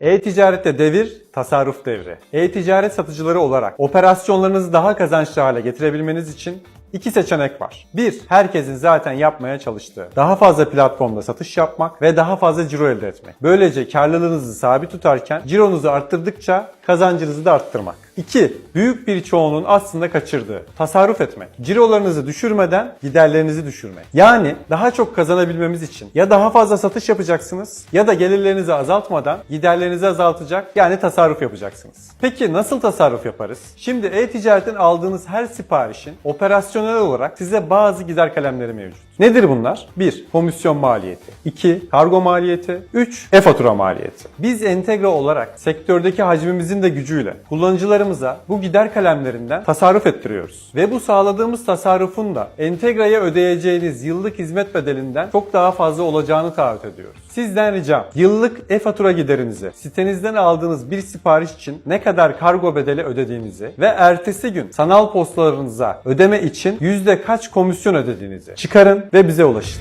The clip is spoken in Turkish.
E-ticarette devir tasarruf devri. E-ticaret satıcıları olarak operasyonlarınızı daha kazançlı hale getirebilmeniz için İki seçenek var. Bir, herkesin zaten yapmaya çalıştığı daha fazla platformda satış yapmak ve daha fazla ciro elde etmek. Böylece karlılığınızı sabit tutarken cironuzu arttırdıkça kazancınızı da arttırmak. 2. Büyük bir çoğunun aslında kaçırdığı tasarruf etmek. Cirolarınızı düşürmeden giderlerinizi düşürmek. Yani daha çok kazanabilmemiz için ya daha fazla satış yapacaksınız ya da gelirlerinizi azaltmadan giderlerinizi azaltacak yani tasarruf yapacaksınız. Peki nasıl tasarruf yaparız? Şimdi e-ticaretten aldığınız her siparişin operasyonel olarak size bazı gider kalemleri mevcut. Nedir bunlar? 1. Komisyon maliyeti. 2. Kargo maliyeti. 3. E-fatura maliyeti. Biz entegre olarak sektördeki hacmimizin de gücüyle kullanıcılarımıza bu gider kalemlerinden tasarruf ettiriyoruz. Ve bu sağladığımız tasarrufun da entegreye ödeyeceğiniz yıllık hizmet bedelinden çok daha fazla olacağını taahhüt ediyoruz. Sizden ricam yıllık e-fatura giderinizi sitenizden aldığınız bir sipariş için ne kadar kargo bedeli ödediğinizi ve ertesi gün sanal postalarınıza ödeme için yüzde kaç komisyon ödediğinizi çıkarın ve bize ulaşın.